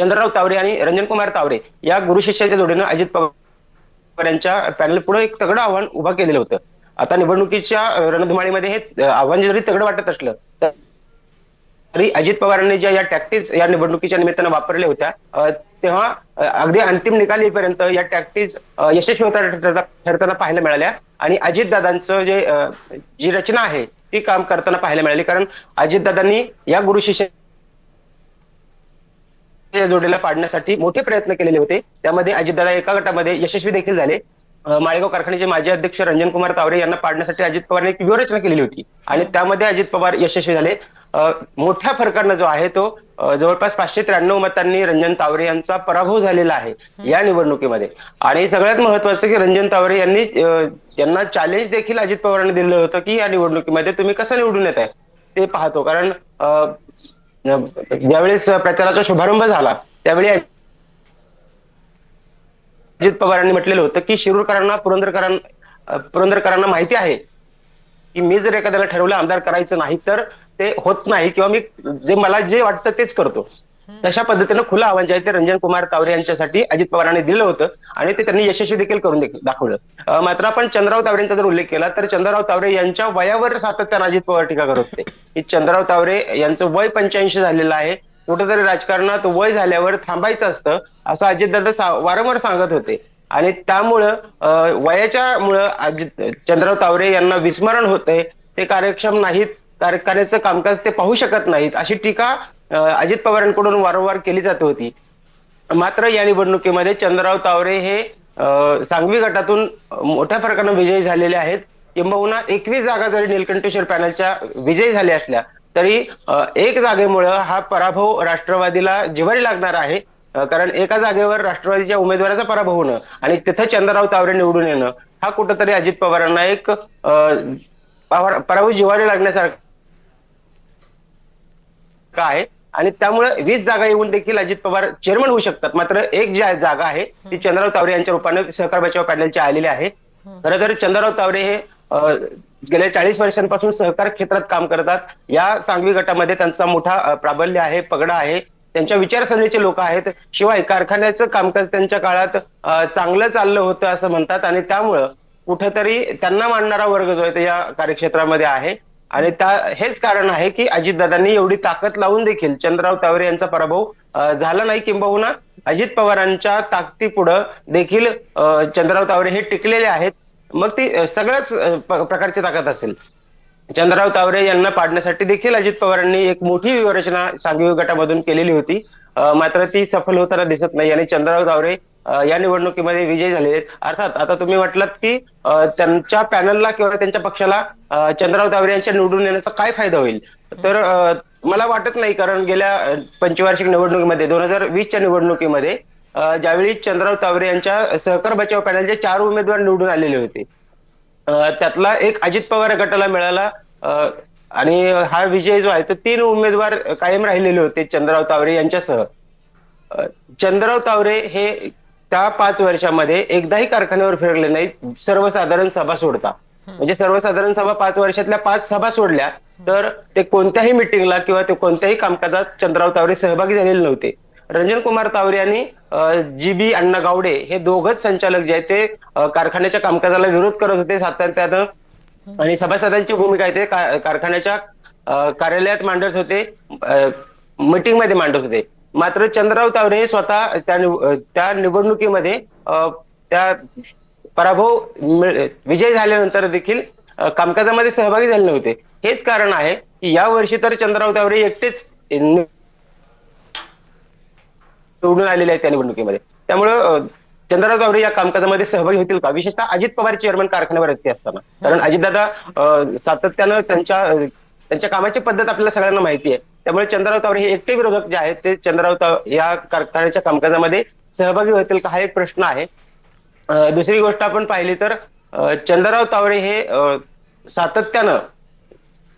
चंद्रराव तावरे आणि रंजन कुमार तावरे या गुरु शिष्याच्या जोडीनं अजित पवार यांच्या पॅनल पुढे एक तगडं आव्हान उभं केलेलं होतं. आता निवडणुकीच्या रणधुमाळीमध्ये हे आव्हान जरी तगडं वाटत असलं तर तरी अजित पवारांनी ज्या या टॅक्टिक्स या निवडणुकीच्या निमित्तानं वापरल्या होत्या तेव्हा अगदी अंतिम निकाल येईपर्यंत या टॅक्टिक्स यशस्वी होता ठरताना पाहायला मिळाल्या. आणि अजितदादांचं जे जी रचना आहे ती काम करताना पाहायला मिळाली. कारण अजितदादांनी या गुरु शिष्य या जोडीला पाडण्यासाठी मोठे प्रयत्न केलेले होते. त्यामध्ये अजितदादा एका गटामध्ये यशस्वी देखील झाले. माळेगाव कारखान्याचे माजी अध्यक्ष रंजन कुमार तावरे यांना पाडण्यासाठी अजित पवारने एक व्यूहरचना केलेली होती. आणि त्यामध्ये अजित पवार यशस्वी झाले. मोठ्या फरकानं जो आहे तो जवळपास पाचशे त्र्याण्णव मतांनी रंजन तावरे यांचा पराभव झालेला आहे या निवडणुकीमध्ये. आणि सगळ्यात महत्वाचं की रंजन तावरे यांनी त्यांना यांना चॅलेंज देखील अजित पवारांनी दिलं होतं की या निवडणुकीमध्ये तुम्ही कसं निवडून येत आहे ते पाहतो. कारण ज्यावेळेस प्रचाराचा शुभारंभ झाला त्यावेळी अजित पवारांनी म्हटलेलं होतं की शिरूरकरांना पुरंदरकरांना पुरंदरकरांना माहिती आहे की मी जर एखाद्याला ठरवलं आमदार करायचं नाही तर ते होत नाही किंवा मी जे मला जे वाटतं तेच करतो. तशा पद्धतीनं खुलं आव्हान जे आहे ते रंजन कुमार तावरे यांच्यासाठी अजित पवारांनी दिलं होतं आणि ते त्यांनी यशस्वी देखील करून दाखवलं. मात्र आपण चंद्रराव तावरेंचा जर उल्लेख केला तर चंद्रराव तावरे यांच्या वयावर सातत्यानं अजित पवार टीका करत होते. की चंद्रराव तावरे यांचं वय पंच्याऐंशी झालेलं आहे. कुठेतरी राजकारणात वय झाल्यावर थांबायचं असतं असं अजितदादा वारंवार सांगत होते. आणि त्यामुळं वयाच्या मुळे अजित चंद्रराव तावरे यांना विस्मरण होतंय. ते कार्यक्षम नाहीत. कारखान्याचं कामकाज ते पाहू शकत नाहीत. अशी टीका अजित पवारांकडून वारंवार केली जात होती. मात्र या निवडणुकीमध्ये चंद्रराव तावरे हे सांगवी गटातून मोठ्या फरकानं विजयी झालेले आहेत. किंबहुना एकवीस जागा जरी निलकंठेश्वर पॅनलच्या विजयी झाल्या असल्या तरी एक जागेमुळं हा पराभव राष्ट्रवादीला जिवारी लागणार आहे. कारण एका जागेवर राष्ट्रवादीच्या उमेदवाराचा पराभव होणं आणि तिथं चंद्रराव तावरे निवडून येणं हा कुठंतरी अजित पवारांना एक पवार- पराभव जिवारी लागण्यासारखा आहे. आणि त्यामुळे वीस जागा येऊन देखील अजित पवार चेअरमन होऊ शकतात. मात्र एक जी जागा आहे ती चंद्रराव तावरे यांच्या रूपाने सहकार बचाव पॅनलची आलेली आहे. खरं तर चंद्रराव तावरे हे गेल्या चाळीस वर्षांपासून सहकार क्षेत्रात काम करतात. या सांगवी गटामध्ये त्यांचा मोठा प्राबल्य आहे पगडा आहे. त्यांच्या विचारसरणीचे लोक आहेत. शिवाय कारखान्याचं कामकाज त्यांच्या काळात चांगलं चाललं होतं असं म्हणतात. आणि त्यामुळं कुठेतरी त्यांना मानणारा वर्ग जो आहे तो या कार्यक्षेत्रामध्ये आहे. आणि त्या हेच कारण आहे की अजितदादांनी एवढी ताकद लावून देखील चंद्रराव तावरे यांचा पराभव झाला नाही किंबहुना अजित पवारांच्या ताकदीपुढं देखील चंद्रराव तावरे हे टिकलेले आहेत. मग ती सगळ्याच प्रकारची ताकद असेल. चंद्रराव तावरे यांना पाडण्यासाठी देखील अजित पवारांनी एक मोठी व्यूहरचना सांघिक गटामधून केलेली होती. मात्र ती सफल होताना दिसत नाही आणि चंद्रराव तावरे या निवडणुकीमध्ये विजयी झाले. आहेत अर्थात आता तुम्ही म्हटलात की त्यांच्या पॅनलला किंवा त्यांच्या पक्षाला चंद्रराव तावरे यांच्या निवडून येण्याचा काय फायदा होईल? तर मला वाटत नाही कारण गेल्या पंचवार्षिक निवडणुकीमध्ये दोन हजार वीसच्या निवडणुकीमध्ये ज्यावेळी चंद्रराव तावरे यांच्या सहकार बचाव पॅनलचे चार उमेदवार निवडून आलेले होते त्यातला एक अजित पवार गटाला मिळाला आणि हा विजय जो आहे तो तीन उमेदवार कायम राहिलेले होते चंद्रराव तावरे यांच्यासह. चंद्रराव तावरे हे त्या पाच वर्षामध्ये एकदाही कारखान्यावर फिरले नाहीत. सर्वसाधारण सभा सोडता. म्हणजे सर्वसाधारण सभा पाच वर्षातल्या पाच सभा सोडल्या तर ते कोणत्याही मिटिंगला किंवा ते कोणत्याही कामकाजात चंद्रराव तावरे सहभागी झालेले नव्हते. रंजन कुमार तावरे आणि जी बी अण्णा गावडे हे दोघच संचालक जे आहेत ते कारखान्याच्या कामकाजाला विरोध करत होते. सातत्यानं आणि सभासदांची भूमिका आहे ते कारखान्याच्या कार्यालयात मांडत होते मीटिंगमध्ये मांडत होते. मात्र चंद्रराव तावरे हे स्वतः त्या निवडणुकीमध्ये अं, त्या पराभव विजय झाल्यानंतर देखील कामकाजामध्ये सहभागी झाले नव्हते. हेच कारण आहे की या वर्षी तर चंद्रराव तावरे एकटेच निवडून आलेले आहेत त्या निवडणुकीमध्ये. त्यामुळं चंद्रराव तावरे या कामकाजामध्ये सहभागी होतील का? विशेषतः अजित पवार चेअरमन कारखान्यावर असताना. कारण अजितदादा अं, सातत्यानं त्यांच्या त्यांच्या कामाची पद्धत आपल्याला सगळ्यांना माहिती आहे. त्यामुळे चंद्रराव तावरे हे एकटे विरोधक जे आहेत ते चंद्रराव या कारखान्याच्या कामकाजामध्ये सहभागी होतील का हा एक प्रश्न आहे. दुसरी गोष्ट आपण पाहिली तर चंद्रराव तावरे हे सातत्यानं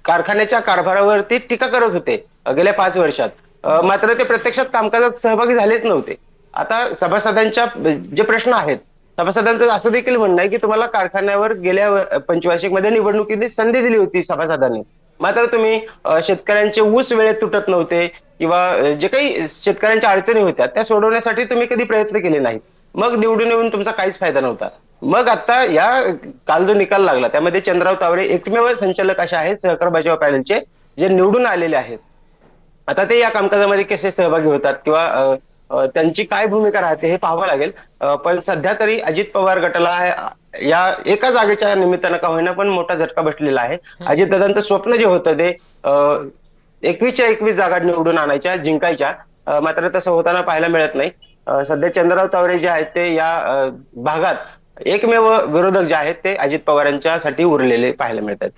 कारखान्याच्या कारभारावरती टीका करत होते गेल्या पाच वर्षात. मात्र ते प्रत्यक्षात कामकाजात सहभागी झालेच नव्हते. आता सभासदांच्या जे प्रश्न आहेत सभासदांचं असं देखील म्हणणं आहे की तुम्हाला कारखान्यावर गेल्या पंचवार्षिकमध्ये निवडणुकीने संधी दिली होती सभासदांनी. मात्र तुम्ही शेतकऱ्यांचे ऊस वेळेत तुटत नव्हते किंवा जे काही शेतकऱ्यांच्या अडचणी होत्या त्या सोडवण्यासाठी तुम्ही कधी प्रयत्न केले नाहीत. मग निवडून येऊन तुमचा काहीच फायदा नव्हता. मग आता या काल जो निकाल लागला त्यामध्ये चंद्रराव तावरे एकमेव संचालक असे आहेत सहकार बचाव पॅनलचे जे निवडून आलेले आहेत. आता ते या कामकाजामध्ये कसे सहभागी होतात किंवा त्यांची काय भूमिका राहते हे पाहावं लागेल. पण सध्या तरी अजित पवार गटाला या एका जागेच्या निमित्तानं का होईना पण मोठा झटका बसलेला आहे. अजितदादांचं स्वप्न जे होतं ते एकवीसच्या एकवीस जागा निवडून आणायच्या जिंकायच्या. मात्र तसं होताना पाहायला मिळत नाही. सध्या चंद्रराव तावरे जे आहेत ते या भागात एकमेव विरोधक जे आहेत ते अजित पवारांच्यासाठी उरलेले पाहायला मिळतात.